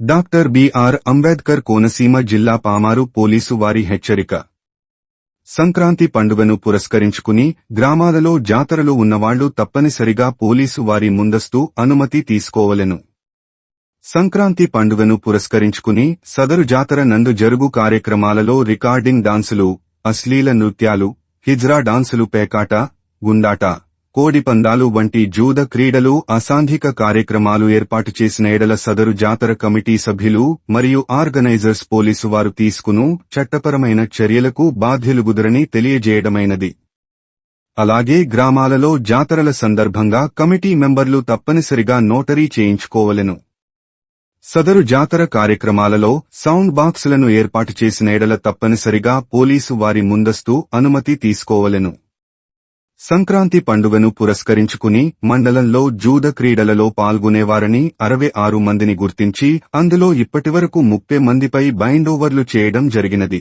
Doctor BR Ambedkar Konaseema జిల్లా Pamarru police వారి హెచ్చరిక. సంక్రాంతి పండుగను పురస్కరించుకుని గ్రామాలలో జాతరలు ఉన్నవాళ్ళు తప్పనిసరిగా పోలీసు వారి ముందస్తు అనుమతి తీసుకోవలెను. సంక్రాంతి పండుగను పురస్కరించుకుని సదరు జాతర నందు జరుగు కార్యక్రమాలలో రికార్డింగ్ డాన్సులు అశ్లీల నృత్యాలు హిజ్రా డాన్సులు పేకాట గుండాట కోడిపందాలు వంటి జూద క్రీడలు అసాంఘిక కార్యక్రమాలు ఏర్పాటు చేసిన ఎడల సదరు జాతర కమిటీ సభ్యులు మరియు ఆర్గనైజర్స్ పోలీసు వారు తీసుకును చట్టపరమైన చర్యలకు బాధ్యులుగుదరని తెలియజేయడమైనది. అలాగే గ్రామాలలో జాతరల సందర్భంగా కమిటీ మెంబర్లు తప్పనిసరిగా నోటరీ చేయించుకోవలెను. సదరు జాతర కార్యక్రమాలలో సౌండ్ బాక్సులను ఏర్పాటు చేసిన ఎడల తప్పనిసరిగా పోలీసు వారి ముందస్తు అనుమతి తీసుకోవలెను. సంక్రాంతి పండుగను పురస్కరించుకుని మండలంలో జూద క్రీడలలో పాల్గొనేవారని అరవై ఆరు మందిని గుర్తించి అందులో ఇప్పటివరకు ముప్పై మందిపై బైండోవర్లు చేయడం జరిగినది.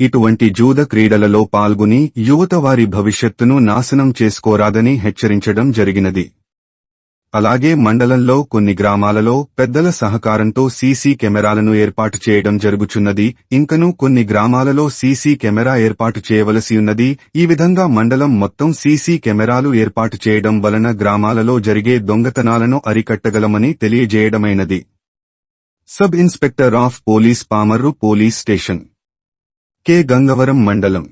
ఇటువంటి జూద క్రీడలలో పాల్గొని యువత వారి భవిష్యత్తును నాశనం చేసుకోరాదని హెచ్చరించడం జరిగినది. అలాగే మండలంలో కొన్ని గ్రామాలలో పెద్దల సహకారంతో సీసీ కెమెరాలను ఏర్పాటు చేయడం జరుగుచున్నది. ఇంకనూ కొన్ని గ్రామాలలో సీసీ కెమెరా ఏర్పాటు చేయవలసి ఉన్నది. ఈ విధంగా మండలం మొత్తం సీసీ కెమెరాలు ఏర్పాటు చేయడం వలన గ్రామాలలో జరిగే దొంగతనాలను అరికట్టగలమని తెలియజేయడమైనది. Sub inspector of police Pamarru police station. K. Gangavaram mandal.